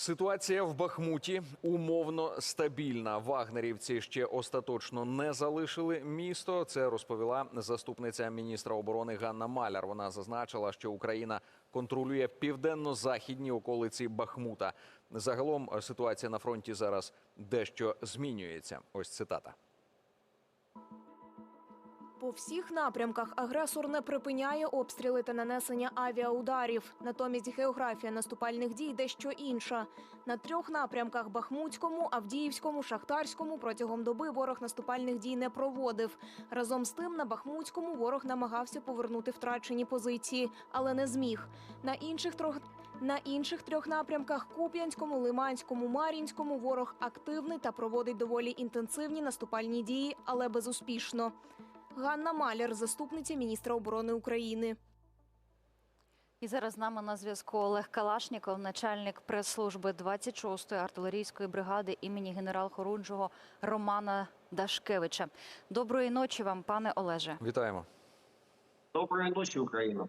Ситуація в Бахмуті умовно стабільна. Вагнерівці ще остаточно не залишили місто. Це розповіла заступниця міністра оборони Ганна Маляр. Вона зазначила, що Україна контролює південно-західні околиці Бахмута. Загалом ситуація на фронті зараз дещо змінюється. Ось цитата. По всіх напрямках агресор не припиняє обстріли та нанесення авіаударів. Натомість географія наступальних дій дещо інша. На трьох напрямках Бахмутському, Авдіївському, Шахтарському протягом доби ворог наступальних дій не проводив. Разом з тим на Бахмутському ворог намагався повернути втрачені позиції, але не зміг. На інших трьох на інших трьох напрямках Куп'янському, Лиманському, Мар'їнському ворог активний та проводить доволі інтенсивні наступальні дії, але безуспішно. Ганна Маляр, заступниця міністра оборони України. І зараз з нами на зв'язку Олег Калашніков, начальник прес-служби 26-ї артилерійської бригади імені генерал-хорунжого Романа Дашкевича. Доброї ночі вам, пане Олеже. Вітаємо. Доброї ночі, Україна.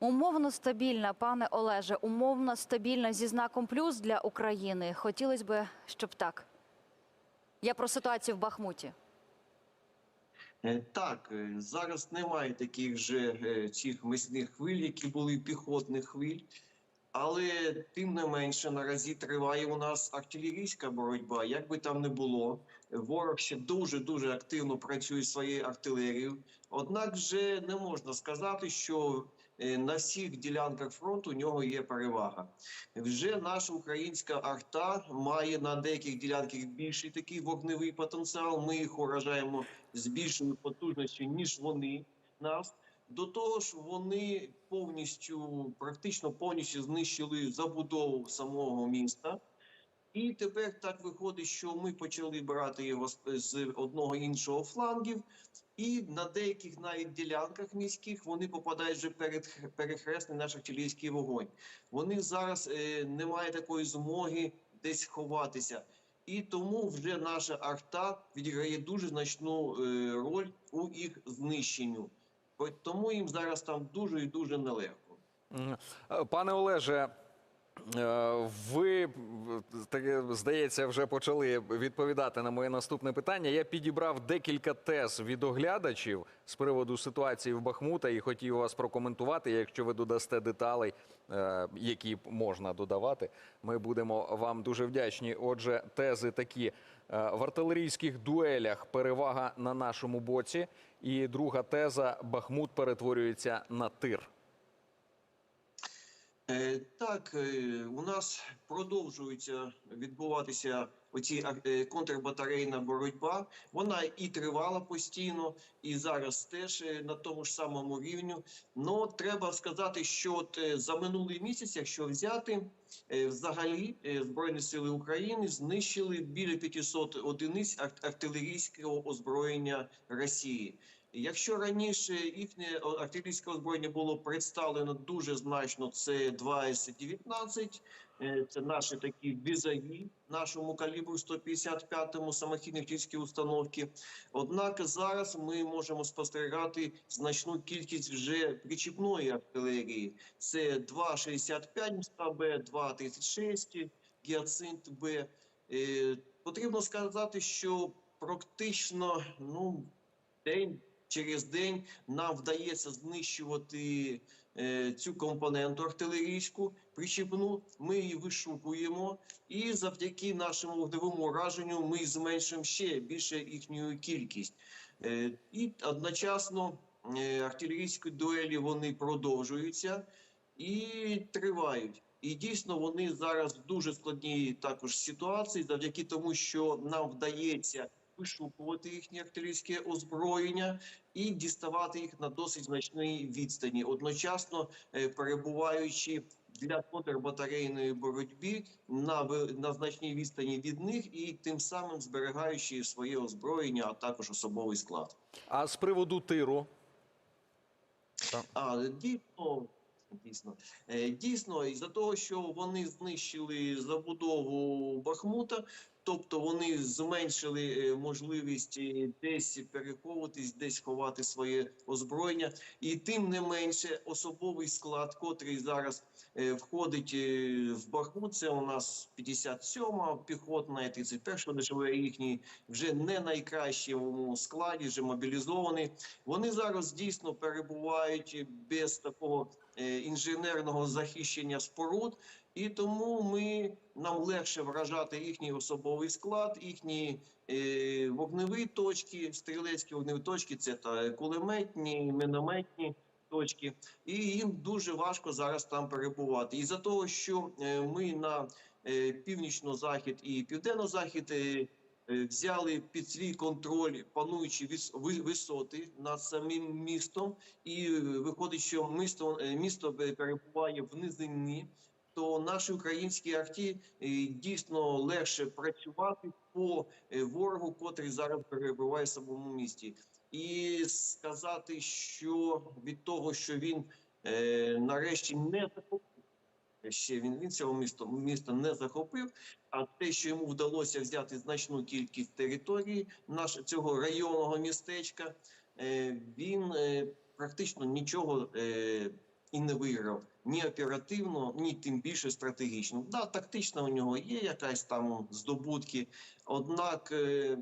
Умовно стабільна, пане Олеже, умовно стабільна зі знаком плюс для України. Хотілося б, щоб так. Я про ситуацію в Бахмуті. Е, Так, е, зараз немає таких же е, цих мисних хвиль, які були піхотних хвиль. Але тим не менше наразі триває у нас артилерійська боротьба. Як би там не було, ворог ще дуже дуже активно працює своєю артилерією. Однак же не можна сказати, що на всіх ділянках фронту у нього є перевага. Вже наша українська арта має на деяких ділянках більший такий вогневий потенціал. Ми їх уражаємо з більшою потужністю, ніж вони нас. До того ж, вони повністю, практично повністю знищили забудову самого міста. І тепер так виходить, що ми почали брати його з- одного іншого флангів, і на деяких навіть ділянках міських вони попадають вже перед перехресний наш артилерійський вогонь. Вони зараз е, немає такої змоги десь ховатися. І тому вже наша арта відіграє дуже значну е, роль у їх знищенню. Тому їм зараз там дуже і дуже нелегко. Е, Пане Олеже, е, ви здається, вже почали відповідати на моє наступне питання. Я підібрав декілька тез від оглядачів з приводу ситуації в Бахмута і хотів вас прокоментувати. Якщо ви додасте деталей, які можна додавати, ми будемо вам дуже вдячні. Отже, тези такі. Е, В артилерійських дуелях перевага на нашому боці. І друга теза Бахмут перетворюється на тир. Е, Так, е, у нас продовжуються відбуватися оці е, контрбатарейна боротьба. Вона і тривала постійно, і зараз теж е, на тому ж самому рівню. Ну треба сказати, що от е, за минулий місяць, якщо взяти, взагалі Збройні сили України знищили біля 500 одиниць ар- артилерійського озброєння Росії. Якщо раніше їхнє артилерійське озброєння було представлено дуже значно, це 2 С-19, е, це наші такі візаї нашому калібру 155-му самохідні артилерійські установки. Однак зараз ми можемо спостерігати значну кількість вже причіпної артилерії. Це 2,65 мста Б, 2,36 гіацинт Б. Е, Потрібно сказати, що практично ну, день через день нам вдається знищувати е, цю компоненту артилерійську причіпну. Ми її вишукуємо, і завдяки нашому вогневому ураженню ми зменшуємо ще більше їхню кількість. Е, і одночасно е, артилерійські дуелі вони продовжуються і тривають. І дійсно вони зараз в дуже складній також ситуації, завдяки тому, що нам вдається вишукувати їхнє артилерійське озброєння і діставати їх на досить значній відстані, одночасно е, перебуваючи для контрбатарейної боротьби на, на значній відстані від них і тим самим зберігаючи своє озброєння, а також особовий склад. А з приводу тиру, А дійсно, дійсно, Е, дійсно, із-за того, що вони знищили забудову Бахмута, Тобто вони зменшили е, можливість е, десь переховуватись, десь ховати своє озброєння, і тим не менше особовий склад, котрий зараз е, входить в Бахмут, це у нас 57-ма піхотна, і 31-ша ДШВ їхній вже не найкращому складі, вже мобілізований. Вони зараз дійсно перебувають без такого інженерного захищення споруд, і тому ми нам легше вражати їхній особовий склад, їхні е, вогневі точки, стрілецькі вогневі точки, це та кулеметні, мінометні точки, і їм дуже важко зараз там перебувати. І за того, що е, ми на е, північно-захід і південно-захід е, е, взяли під свій контроль пануючі вис- ви- висоти над самим містом, і е, виходить, що місто, місто перебуває в низині. То наші українські арті е, дійсно легше працювати по е, ворогу, котрий зараз перебуває в самому місті, і сказати, що від того, що він е, нарешті не захопив, ще він, він цього міста, міста не захопив. А те, що йому вдалося взяти значну кількість території наш, цього районного містечка, е, він е, практично нічого е, і не виграв ні оперативно, ні тим більше стратегічно. Да, тактично у нього є якась там здобутки, однак е,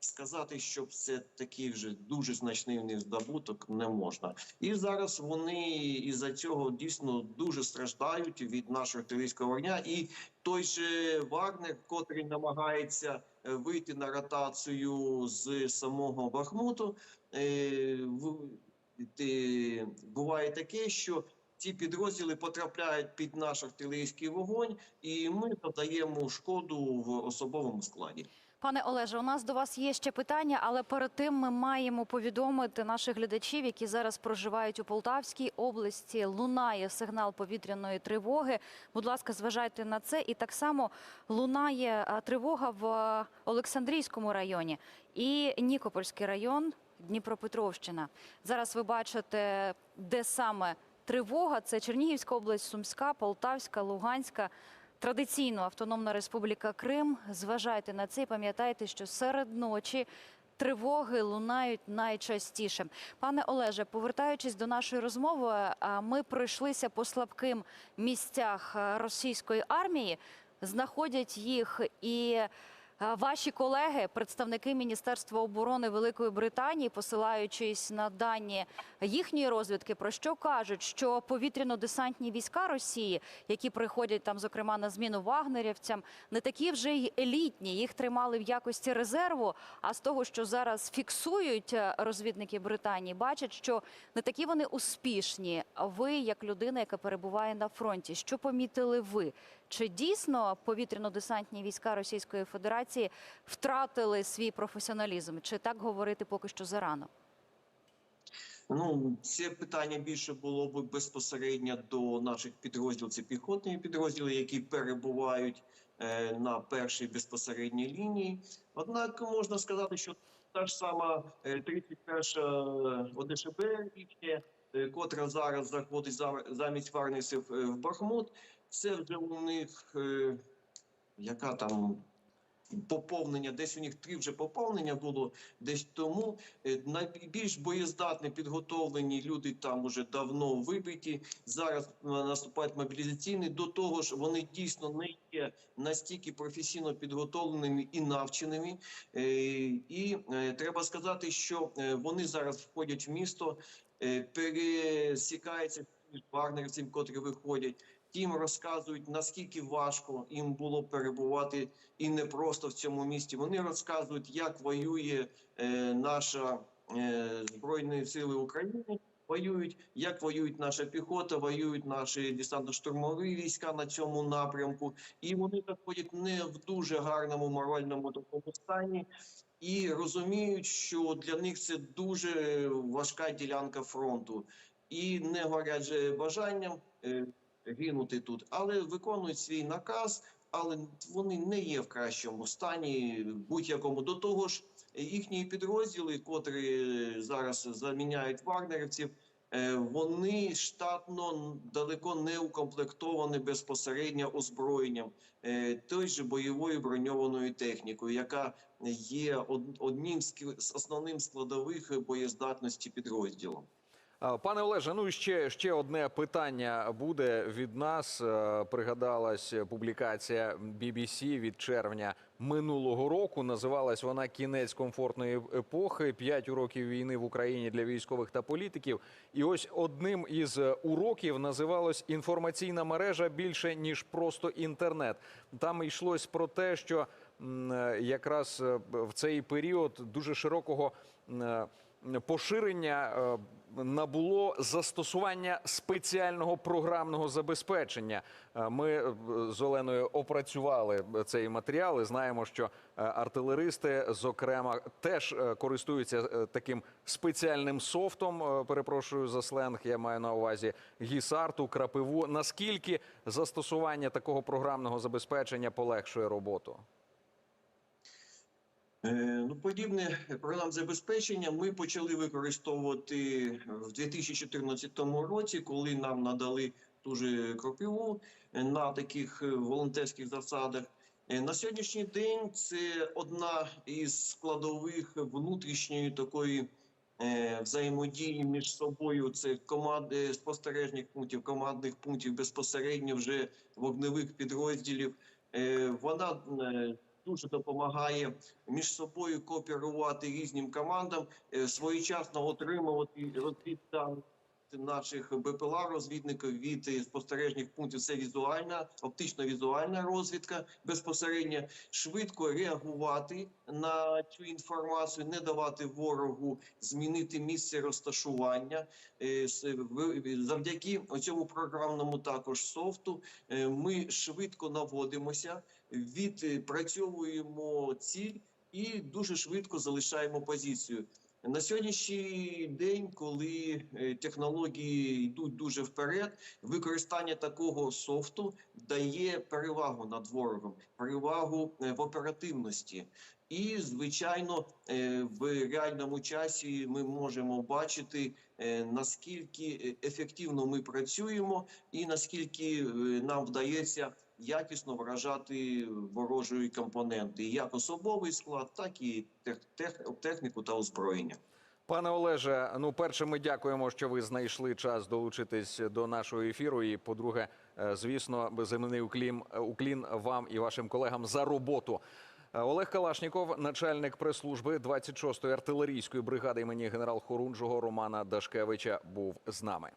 сказати, що це такий вже дуже значний в них здобуток, не можна. І зараз вони із-за цього дійсно дуже страждають від нашого артилерійського вогня. І той же Вагнер, котрий намагається е, вийти на ротацію з самого Бахмуту, е, буває таке, що ці підрозділи потрапляють під наш артилерійський вогонь, і ми додаємо шкоду в особовому складі. Пане Олеже, у нас до вас є ще питання, але перед тим ми маємо повідомити наших глядачів, які зараз проживають у Полтавській області. Лунає сигнал повітряної тривоги. Будь ласка, зважайте на це. І так само лунає тривога в Олександрійському районі і Нікопольський район, Дніпропетровщина. Зараз ви бачите, де саме тривога. Це Чернігівська область, Сумська, Полтавська, Луганська. Традиційно Автономна Республіка Крим. Зважайте на це і пам'ятайте, що серед ночі тривоги лунають найчастіше. Пане Олеже, повертаючись до нашої розмови, ми пройшлися по слабким місцях російської армії, знаходять їх і. А, Ваші колеги, представники Міністерства оборони Великої Британії, посилаючись на дані їхньої розвідки, про що кажуть, що повітряно-десантні війська Росії, які приходять там, зокрема, на зміну вагнерівцям, не такі вже й елітні. Їх тримали в якості резерву. А з того, що зараз фіксують е, розвідники Британії, бачать, що не такі вони успішні. Ви, як людина, яка перебуває на фронті, що помітили ви? Чи дійсно повітряно-десантні війська Російської Федерації втратили свій професіоналізм? Чи так говорити поки що зарано? Ну, це питання більше було б безпосередньо до наших підрозділів. Це піхотні підрозділи, які перебувають е, на першій безпосередній лінії. Однак можна сказати, що та ж сама е, 31 ОДШБ, їхня, е, котра зараз заходить замість Варнесів е, в Бахмут, це вже у них е, яка там. Поповнення, десь у них три вже поповнення було десь тому. Е, Найбільш боєздатні підготовлені люди там уже давно вибиті. Зараз наступають мобілізаційні. До того ж, вони дійсно не є настільки професійно підготовленими і навченими. Е, І е, треба сказати, що е, вони зараз входять в місто, е, пересікаються з вагнерівцями, котрі виходять. Тим розказують наскільки важко їм було перебувати і не просто в цьому місті. Вони розказують, як воює е, наша е, збройні сили України. Воюють, як воюють наша піхота, воюють наші десантно-штурмові війська на цьому напрямку, і вони заходять не в дуже гарному моральному такому стані, і розуміють, що для них це дуже важка ділянка фронту, і не горять бажанням е, гинути тут, але виконують свій наказ але вони не є в кращому стані будь-якому. До того ж, їхні підрозділи, котрі зараз заміняють вагнерівців, е, вони штатно далеко не укомплектовані безпосередньо озброєнням, е, той же бойовою броньованою технікою, яка є од- одним з основним складових боєздатності підрозділу. Пане Олеже, ну ще, ще одне питання буде від нас. Е, Пригадалась публікація BBC від червня минулого року. Називалась вона Кінець комфортної епохи. П'ять уроків війни в Україні для військових та політиків. І ось одним із уроків називалось інформаційна мережа більше ніж просто інтернет. Там йшлось про те, що е, якраз е, в цей період дуже широкого поширення е, набуло застосування спеціального програмного забезпечення. Е, Ми е, з Оленою опрацювали цей матеріал і знаємо, що артилеристи, зокрема, теж користуються таким спеціальним софтом. Перепрошую за сленг. Я маю на увазі гісарту, крапиву. Наскільки застосування такого програмного забезпечення полегшує роботу? Е, Ну, подібне програм забезпечення ми почали використовувати в 2014 році, коли нам надали ту же кропиву е, на таких е, волонтерських засадах. На сьогоднішній день це одна із складових внутрішньої такої взаємодії між собою. Це команди спостережних пунктів, командних пунктів безпосередньо вже вогневих підрозділів. Вона дуже допомагає між собою кооперувати різним командам, е, своєчасно отримувати розвіддані наших БПЛА розвідників від е, спостережних пунктів. Це візуальна, оптично-візуальна розвідка безпосередньо швидко реагувати на цю інформацію, не давати ворогу змінити місце розташування. Е, Завдяки цьому програмному також софту ми швидко наводимося відпрацьовуємо ціль і дуже швидко залишаємо позицію. На сьогоднішній день, коли е, технології йдуть дуже вперед, використання такого софту дає перевагу над ворогом, перевагу е, в оперативності. І, звичайно, е, в реальному часі ми можемо бачити, наскільки ефективно ми працюємо, і наскільки нам вдається якісно вражати ворожої компоненти, як особовий склад, так і тех- тех- техніку та озброєння. Пане Олеже, ну перше, ми дякуємо, що ви знайшли час долучитись до нашого ефіру. І по-друге, е, звісно, безіменний уклін, уклін вам і вашим колегам за роботу. Е, Олег Калашніков, начальник прес-служби 26-ї артилерійської бригади імені генерал Хорунжого Романа Дашкевича, був з нами.